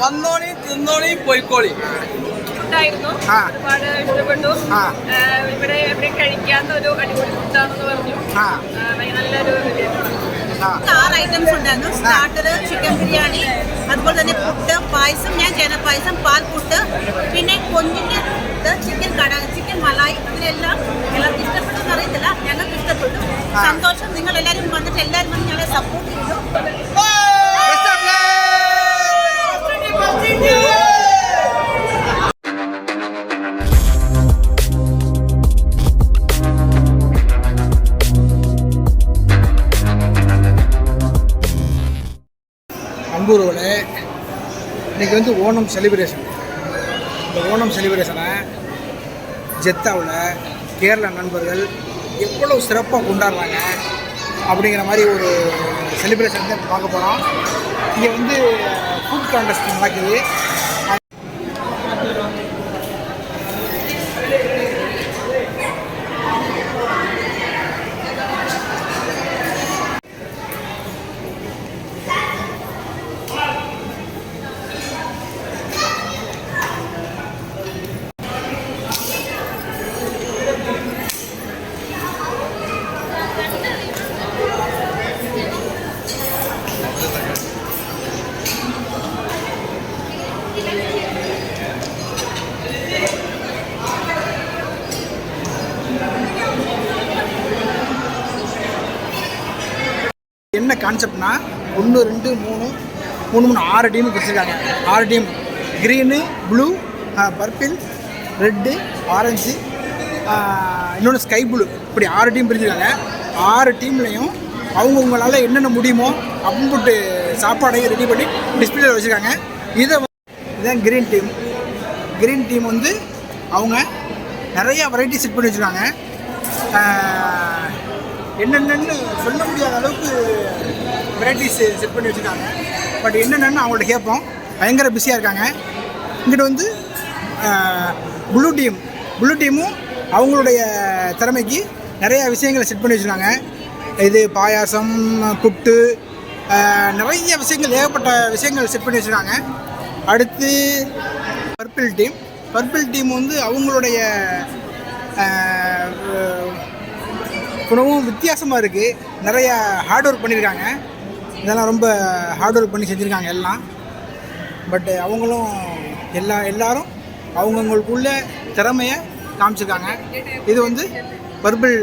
വന്നോളി തിന്നോളി പോയിക്കോളി. ഫുഡായിരുന്നു. ഒരുപാട് ഇഷ്ടപ്പെട്ടു. ഇവിടെ എവിടെയും കഴിക്കാത്ത ഒരു അടിപൊളി ഫുഡാണെന്ന് പറഞ്ഞു. നല്ലൊരു ആറ് ഐറ്റംസ് ഉണ്ടായിരുന്നു. സ്റ്റാർട്ടർ ചിക്കൻ ബിരിയാണി അതുപോലെ തന്നെ പുട്ട് പായസം ഞാൻ ചേന പായസം പാൽപുട്ട് പിന്നെ കൊഞ്ചിന്റെ ഇത് ചിക്കൻ കട ചിക്കൻ മലായി ഇതിനെല്ലാം എല്ലാവർക്കും ഇഷ്ടപ്പെട്ടെന്ന് അറിയത്തില്ല. ഞങ്ങൾക്ക് ഇഷ്ടപ്പെട്ടു. സന്തോഷം. നിങ്ങൾ എല്ലാവരും വന്നിട്ട് എല്ലാവരും വന്ന് ഞങ്ങളെ സപ്പോർട്ട് ചെയ്തു. இன்றைக்கி வந்து ஓணம் செலிப்ரேஷன் இந்த ஓணம் செலிப்ரேஷனை ஜெத்தாவில் கேரள நண்பர்கள் எவ்வளோ சிறப்பாக கொண்டாடுறாங்க அப்படிங்கிற மாதிரி ஒரு செலிப்ரேஷன் தான் பார்க்க போகிறோம் இங்கே வந்து ஃபுட் கான்டெஸ்ட் நடக்குது என்ன கான்செப்ட்னா ஒன்று ரெண்டு மூணு மூணு மூணு ஆறு டீம் பிடிச்சிருக்காங்க ஆறு team green blue purple red orange இன்னொன்று ஸ்கை ப்ளூ இப்படி ஆறு டீம் பிரிஞ்சிருக்காங்க ஆறு டீம்லேயும் அவங்கவுங்களால என்னென்ன முடியுமோ அப்படின்னு சாப்பாடையும் ரெடி பண்ணி டிஸ்பிளேல வச்சுருக்காங்க. இதை இதான் க்ரீன் டீம் க்ரீன் டீம் வந்து அவங்க நிறையா வெரைட்டி செட் பண்ணி வச்சுருக்காங்க. என்னென்னு சொல்ல முடியாத அளவுக்கு வெரைட்டிஸ் செட் பண்ணி வச்சுருக்காங்க. பட் என்னென்னு அவங்கள்ட்ட கேட்போம். பயங்கர பிஸியாக இருக்காங்க. இங்கிட்ட வந்து ப்ளூ டீம் ப்ளூ டீமும் அவங்களுடைய திறமைக்கு நிறையா விஷயங்களை செட் பண்ணி வச்சுருக்காங்க. இது பாயாசம் புட்டு நிறைய விஷயங்கள் ஏகப்பட்ட விஷயங்கள் செட் பண்ணி வச்சுருக்காங்க. அடுத்து பர்பிள் டீம் பர்பிள் டீம் வந்து அவங்களுடைய உணவும் வித்தியாசமாக இருக்குது நிறையா ஹார்ட் ஒர்க் பண்ணியிருக்காங்க இதெல்லாம் ரொம்ப ஹார்ட் ஒர்க் பண்ணி செஞ்சுருக்காங்க எல்லாம். பட்டு அவங்களும் எல்லா எல்லாரும் அவங்கவுங்களுக்குள்ள திறமையை காமிச்சிருக்காங்க. இது வந்து பர்பிள்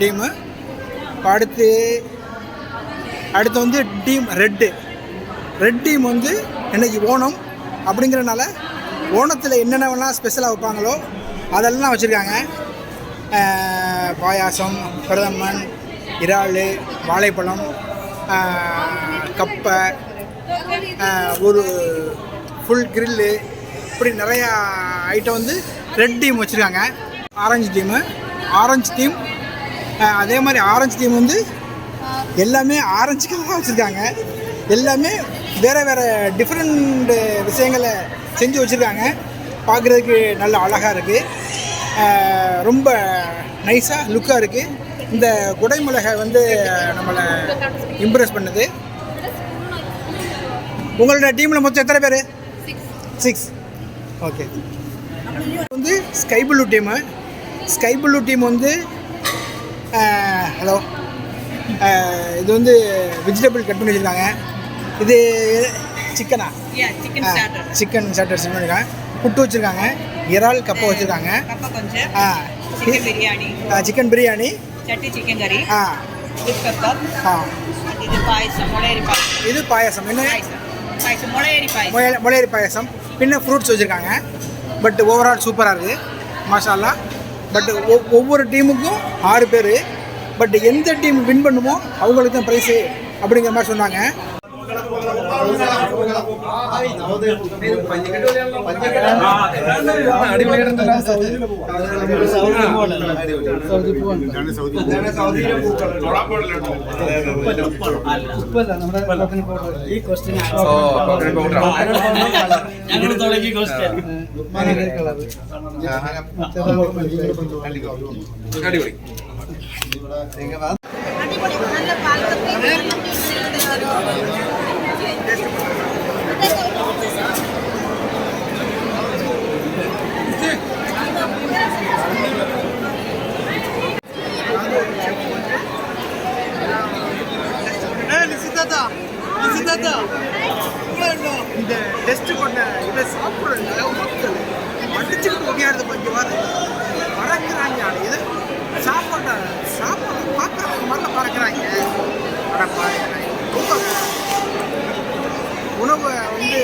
டீமு அடுத்து அடுத்து வந்து டீம் ரெட்டு ரெட் டீம் வந்து இன்றைக்கி ஓணம் அப்படிங்கிறனால ஓணத்தில் என்னென்னலாம் ஸ்பெஷலாக வைப்பாங்களோ அதெல்லாம் வச்சுருக்காங்க. பாயாசம் பிரதமன் இறால் வாழைப்பழம் கப்பை ஒரு ஃபுல் கிரில்லு இப்படி நிறையா ஐட்டம் வந்து ரெட் டீம் வச்சுருக்காங்க. ஆரஞ்சு டீமு ஆரஞ்சு டீம் அதே மாதிரி ஆரஞ்சு டீம் வந்து எல்லாமே ஆரஞ்சு கலராக வச்சுருக்காங்க. எல்லாமே வேறு வேறு டிஃப்ரெண்ட் விஷயங்களை செஞ்சு வச்சுருக்காங்க. பார்க்குறதுக்கு நல்ல அழகாக இருக்குது ரொம்ப நைஸாக லுக்காக இருக்குது இந்த குடைமிளகை வந்து நம்மளை இம்ப்ரெஸ் பண்ணுது. உங்களோட டீமில் மொத்தம் எத்தனை பேர்? சிக்ஸ் ஓகே வந்து sky blue team sky blue team வந்து ஹலோ இது வந்து வெஜிடபிள் கட் பண்ணி வச்சுருக்காங்க இது சிக்கனா? சிக்கன் சிக்கன் சாட்டர் செட் பண்ணியிருக்காங்க புட்டு வச்சுருக்காங்க. இறால் கப்பை வச்சுருக்காங்க. ஆ. சிக்கன் பிரியாணி சிக்கன் பிரியாணி சட்டி சிக்கன் கறி ஆ. இது பாயசம் முளையரி பாயசம். இது பாயாசம். என்ன பாயசம். முளையரி பாயசம். முளையரி பாயாசம். பின்ன ஃப்ரூட்ஸ் வச்சுருக்காங்க. பட் ஓவரால் சூப்பராக இருக்குது மாஷால்லா பட் ஒவ்வொரு டீமுக்கும் ஆறு பேர். பட் எந்த டீம் வின் பண்ணுமோ அவங்களுக்கு தான் ப்ரைஸு அப்படிங்கிற மாதிரி சொன்னாங்க. ഈ ക്വസ്റ്റ്യൻ ഞങ്ങൾ തുടങ്ങി ക്വസ്റ്റ്യൻ അടിപൊളി. നല്ല പാലത്തിൽ அதான் இந்த டெஸ்ட் பண்ண இதை சாப்பிட்றதுனால மக்கள். மன்னிச்சுக்கிட்டு ஒடியாடுறது கொஞ்சம் வாரம் பறக்கிறாங்க இது சாப்பாட்டை சாப்பாடு பார்க்குறவங்க மாதிரில பறக்கிறாங்க. ரொம்ப உணவை வந்து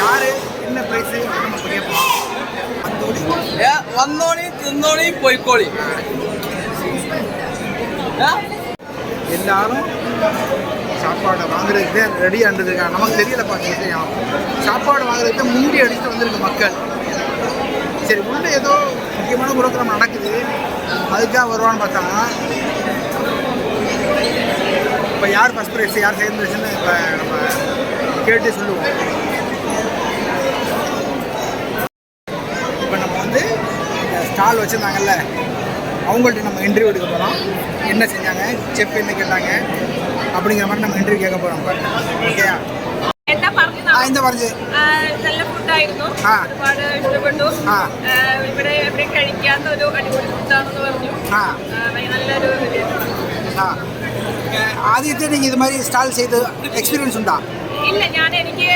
யாரு என்ன பிரைஸு நம்ம கேட்போம் வந்தோனே. தின்னோனே போய்கோழி எல்லாரும் சாப்பாடை வாங்குறதுக்கு ரெடி ரெடியாக நமக்கு தெரியலப்பா விஷயம். சாப்பாடு வாங்குறதுக்கு முந்தி அடித்து அடிச்சுட்டு வந்திருக்கு மக்கள். சரி உள்ள ஏதோ முக்கியமான புரோகிராம் நடக்குது. அதுக்காக வருவான்னு பார்த்தோம்னா இப்போ யார் ஃபஸ்ட் ப்ரைஸ் யார் செகண்ட் ப்ரைஸ்னு இப்போ நம்ம கேட்டு சொல்லுவோம். இப்போ நம்ம வந்து ஸ்டால் வச்சுருந்தாங்கல்ல அவங்கள்ட்ட நம்ம இன்டர்வியூ எடுக்க போகிறோம் என்ன செஞ்சாங்க? செப் என்ன கேட்டாங்க? அப்படிங்கிற மாதிரி நம்ம இன்டர்வியூ கேட்க போகிறோம் ஓகேயா എന്താ പറഞ്ഞു ആ இந்த പറഞ്ഞു ആ, നല്ല ഫുഡായിരുന്നു ആ. ഒരുപാട് ഇഷ്ടപ്പെട്ടു ആ. ആ, ഇവിടെ എവിടെയും കഴിക്കാത്ത ഒരു അടിപൊളി ഫുഡാണെന്ന് പറഞ്ഞു ആ ആ, ഭയങ്കര നല്ലൊരു ഇത്. ആ ആദ്യത്തെ നിങ്ങൾ ഇത് மாதிரி ஸ்டால் செய்து எக்ஸ்பீரியன்ஸ் உண்டா ഇല്ല ഞാൻ എനിക്ക്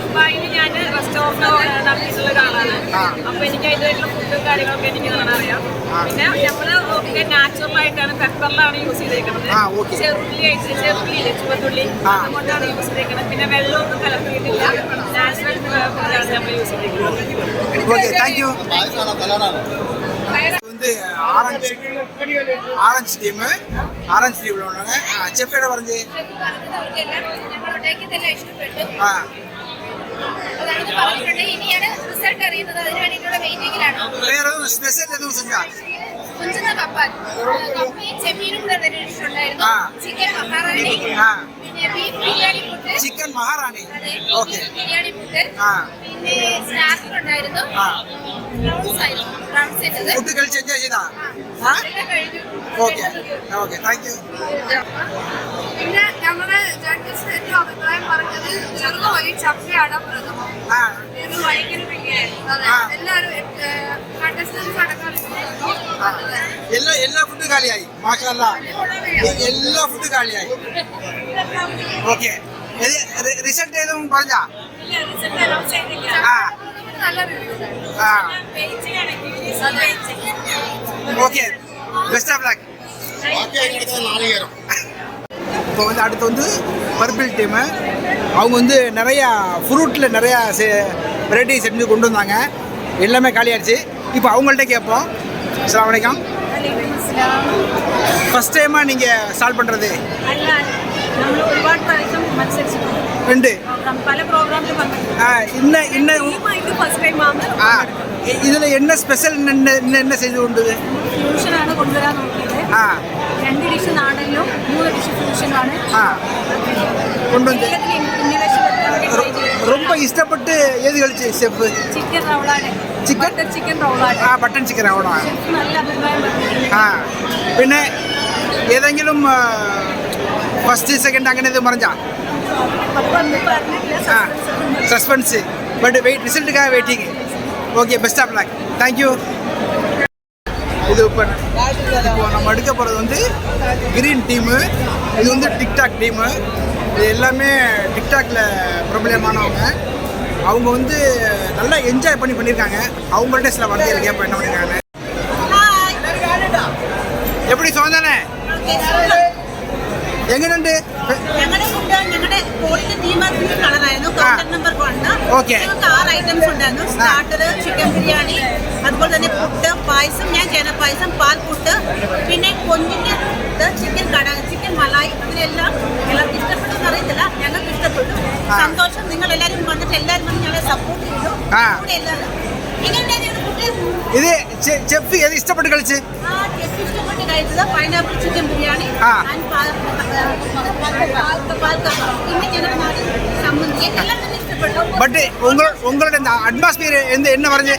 ദുബായിൽ ഞാൻ റെസ്റ്റോറൻറ്റ് നടത്തിയിട്ടുള്ള ഒരാളാണ് ആ. അപ്പൊ എനിക്ക് അതിൻ്റെതായിട്ടുള്ള ഫുഡും കാര്യങ്ങളൊക്കെ എനിക്ക് കാണാൻ അറിയാം ആ. പിന്നെ നമ്മള് ഒക്കെ നാച്ചുറൽ ആയിട്ടാണ് പെപ്പറിലാണ് യൂസ് ചെയ്തേക്കുന്നത് ആ, okay. ചെറുള്ളി ആയിട്ട് ചെറുള്ളി ഇല്ലേ ചുവന്നുള്ളി ആ. അതുകൊണ്ടാണ് യൂസ് ചെയ്തേക്കുന്നത് പിന്നെ വെള്ളമൊന്നും കലർത്തിയിട്ടില്ല നാച്ചുറൽ ഫുഡാണ് നമ്മൾ യൂസ് ചെയ്തേക്കുന്നത് ஓகே தேங்க்யூ வந்து ஆரஞ்சு ஆரஞ்சு டீமு ஆரஞ்சு டீமில் உள்ளவங்க செஃப் இடம் வரைஞ்சி ഞങ്ങളുടേക്ക് ഇതെല്ലാം ഇഷ്ടപ്പെട്ടു ஆ അതാണെന്ന് പറഞ്ഞിട്ടുണ്ട് ഇനിയാണ് റിസൾട്ട് അറിയുന്നത് അതിന് വേണ്ടിയിട്ടുള്ള വെയിറ്റിംഗിലാണ് வேற எதுவும் ஸ்பெஷல் எதுவும் செஞ்சா കൊഞ്ചുന്ന ചിക്കൻ മഹാറാണി പിന്നെ ബിരിയാണി പുട്ട് ചിക്കൻ ഓക്കെ. ബിരിയാണി പുട്ട് പിന്നെ ഉണ്ടായിരുന്നു. ഫുഡ് കഴിച്ചാ ചെയ്താ? ഓക്കെ. ഓക്കെ. Thank you. പിന്നെ നമ്മുടെ ജഡ്ജസ് അഭിപ്രായം പറഞ്ഞത് ചെറുത് ചപ്പയാണ് പ്രഥമം. എല്ലാവരും കണ്ടസ്റ്റൻസ് അടക്കം ആ. എല്ലാ എല്ലാ ഫുഡ് കാലിയായി മാഷല്ല എല്ലാ ഫുഡ് കാലിയായി ഓക്കെ റിസൾട്ട് ഏതും പറഞ്ഞാ ആ നല്ല റിവ്യൂ ആ ஓகே பெஸ்ட் ஆஃப் லக் இப்போ வந்து அடுத்து வந்து பர்பிள் டீமு அவங்க வந்து நிறையா ஃப்ரூட்டில் நிறையா வெரைட்டி செஞ்சு கொண்டு வந்தாங்க எல்லாமே காலியாச்சு இப்போ அவங்கள்ட்ட கேட்போம் அஸ்ஸலாமு வலைக்கம் ஃபஸ்ட் டைமாக நீங்கள் ஸ்டார்ட் பண்ணுறது അല്ല നമ്മൾ ഒരുപാട് പ്രാവശ്യം മത്സരിച്ചിട്ടുണ്ട് ரெண்டு പല പ്രോഗ്രാമിലും പങ്കെടുത്തു ஆ, இன்ன இன்ன ടീമായിട്ട് ഫസ്റ്റ് ടൈമാണ് ஆ இதில் என்ன ஸ்பெஷல் என்ன என்ன என்ன செய்து கொண்டு ഫ്യൂഷനാണ് കൊണ്ടുവരാൻ നോക്കിയത് ஆ രണ്ട് ഡിഷ് നാടനിലും മൂന്ന് ഡിഷ് ഫ്യൂഷനാണ് ஆ கொண்டு வந்து എല്ലാത്തിലും ഇന്നോവേഷൻ വരുത്താൻ വേണ്ടി ട്രൈ ചെയ്തു ரொம்ப இஷ்டப்பட்டு ஏது கழிச்சு chef chicken റൗളാണ് Chicken? Butter chicken റൗളാണ് ആ ബട്ടൺ ചിക്കൻ ആവണോ നല്ല അഭിപ്രായം പറഞ്ഞിട്ടുണ്ട് ആ പിന്നെ ഏതെങ്കിലും ഫസ്റ്റ് സെക്കൻഡ് അങ്ങനെ ഇത് പറഞ്ഞാ അപ്പൊ ഒന്നും പറഞ്ഞിട്ടില്ല ആ suspense ഉണ്ട്. Suspense but wait ரிசல்ட்டுக்காக waiting okay best of luck thank you இது இப்போ இப்போ நம்ம எடுக்க போகிறது வந்து கிரீன் டீமு இது வந்து டிக்டாக் டீமு இது எல்லாமே டிக்டாக்ல பிரபலமானவங்க அவங்க வந்து நல்லா என்ஜாய் பண்ணி பண்ணியிருக்காங்க அவங்கள்ட்ட சில வார்த்தைகள் கேட்பேன் என்ன பண்ணியிருக்காங்க எப்படி சோதனை എങ്ങനെയുണ്ട് ഞങ്ങളുടെ ഫുഡ് ഞങ്ങളുടെ quality തീമാറ്റിന്റെ കളറായിരുന്നു counter number one Okay. ഞങ്ങൾക്ക് ആറ് ഐറ്റംസ് ഉണ്ടായിരുന്നു സ്റ്റാർട്ടർ ചിക്കൻ ബിരിയാണി അതുപോലെ തന്നെ പുട്ട് പായസം ഞാൻ ചെയ്യുന്ന പായസം പാൽ പുട്ട് പിന്നെ കൊഞ്ചിന്റെ ഇത് ചിക്കൻ കട ചിക്കൻ മലായി ഇതിലെല്ലാം എല്ലാവർക്കും ഇഷ്ടപ്പെട്ടെന്ന് അറിയത്തില്ല ഞങ്ങൾക്ക് ഇഷ്ടപ്പെട്ടു ആ. സന്തോഷം. നിങ്ങൾ എല്ലാവരും വന്നിട്ട് എല്ലാവരും വന്ന് ഞങ്ങളെ സപ്പോർട്ട് ചെയ്തു. ഇത് ചെഫ് ഇഷ്ടപ്പെട്ട് കളിച്ച്? ആ, chef ഇഷ്ടപ്പെട്ട്. ഇഷ്ടപ്പെട്ടു. ബട്ട് ഉങ്ങളുടെ അറ്റ്മോസ്ഫിയർ എന്ത് എന്നെ പറഞ്ഞ്?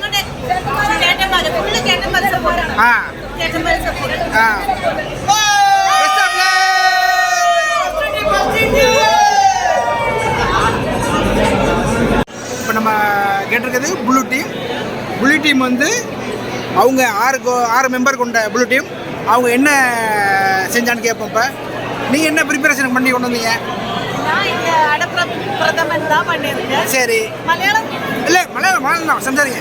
ആ. ആ. இப்போ நம்ம கேட்டிருக்கிறது புளூ டீம் புளூ டீம் வந்து அவங்க ஆறு ஆறு மெம்பர் கொண்ட புளூ டீம் அவங்க என்ன செஞ்சான்னு கேட்போம் இப்போ. நீங்கள் என்ன ப்ரிப்பரேஷன் பண்ணி கொண்டு வந்தீங்க? சரி. மலையாளம். இல்லை மலையாளம் மலையாளம் தான். செஞ்சாருங்க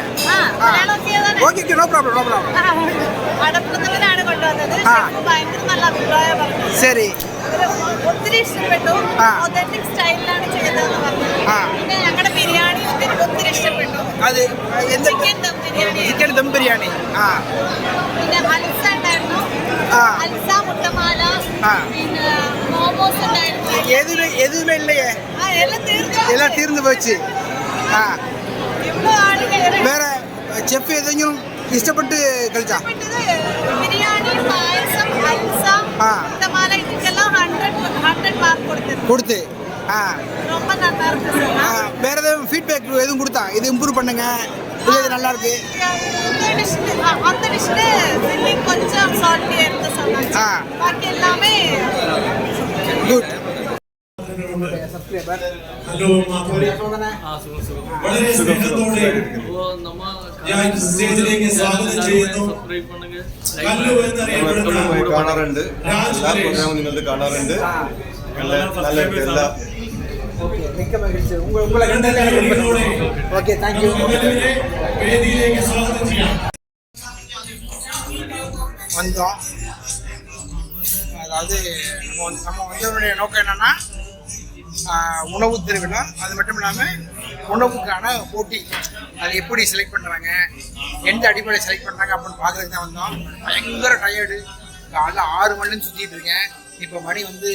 okay okay no problem no problem சരി ഒത്തിരി ഇഷ്ടപ്പെട്ടു ഒതന്റിക് സ്റ്റൈലിലാണ് ചെയ്തതെന്ന് പറഞ്ഞു പിന്നെ ഞങ്ങൾ അത്. ചിക്കൻ ദം ബിരിയാണി ആ. എതുമേ എതുമേ ഇല്ലയേ എല്ലാം തീർന്നു പോച്ച് ആ. വേറെ ചെഫ് ഏതെങ്കിലും ഇഷ്ടപ്പെട്ട് കഴിച്ചാ? കൊടുത്ത്. ആ. வேற எதுவும் ஃபீட்பேக் எதுவும் கொடுத்தா இது இம்ப்ரூவ் பண்ணுங்க இது இது நல்லா இருக்கு இந்த டிஷ்ஷு அந்த டிஷ்ஷு ஃபில்லிங் கொஞ்சம் சால்ட்டியாக இருக்கு சொன்னாங்க ஆ. பாக்கி எல்லாமே குட் ഹലോ മാധവരെ വളരെ സ്നേഹത്തോടെ ഞാൻ സ്റ്റേജിലേക്ക് സ്വാഗതം ചെയ്യുന്നു കല്ലു എന്നറിയപ്പെടുന്ന കാണാറുണ്ട് രാജ് എല്ലാ സുരേഷ്. പ്രോഗ്രാമും നിങ്ങളുടെ കാണാറുണ്ട് നല്ല നല്ല എല്ലാ ஓகே மிக்க மகிழ்ச்சி. உங்களை உங்களை கண்டதில் ஓகே தேங்க்யூ வந்தோம். அதாவது நம்ம நம்ம வந்தவனுடைய நோக்கம் என்னென்னா உணவு திருவிழா. அது மட்டும் இல்லாமல் உணவுக்கான போட்டி. அது எப்படி செலக்ட் பண்ணுறாங்க எந்த அடிப்படையில் செலக்ட் பண்ணுறாங்க அப்படின்னு பார்க்குறதுக்கு தான் வந்தோம். பயங்கர டயர்டு காலைல ஆறு மணிலேருந்து சுற்றிட்டு இருக்கேன். இப்போ மணி வந்து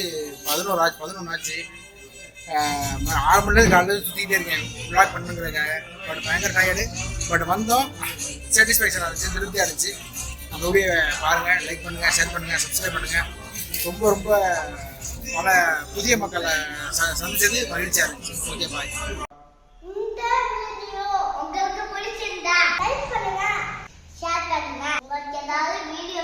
பதினோரு ஆச்சு பதினொன்று ஆச்சு. ஆறு மணி நேரம் காலையில் சுற்றிக்கிட்டே இருக்கேன். விளாக் பண்ணுங்கிறதுக்காக. பட் பயங்கர டயர்டு பட் வந்தோம். சாட்டிஸ்ஃபேக்ஷனாக இருந்துச்சு திருப்தியாக இருந்துச்சு. அந்த வீடியோ பாருங்கள் லைக் பண்ணுங்கள் ஷேர் பண்ணுங்கள் சப்ஸ்கிரைப் பண்ணுங்கள் ரொம்ப ரொம்ப பல புதிய மக்களை ச சந்தித்தது மகிழ்ச்சியாக இருந்துச்சு. ஓகே பாய் உங்களுக்கு பிடிச்சிருந்தா லைக் பண்ணுங்க ஷேர் பண்ணுங்க. உங்களுக்கு ஏதாவது வீடியோ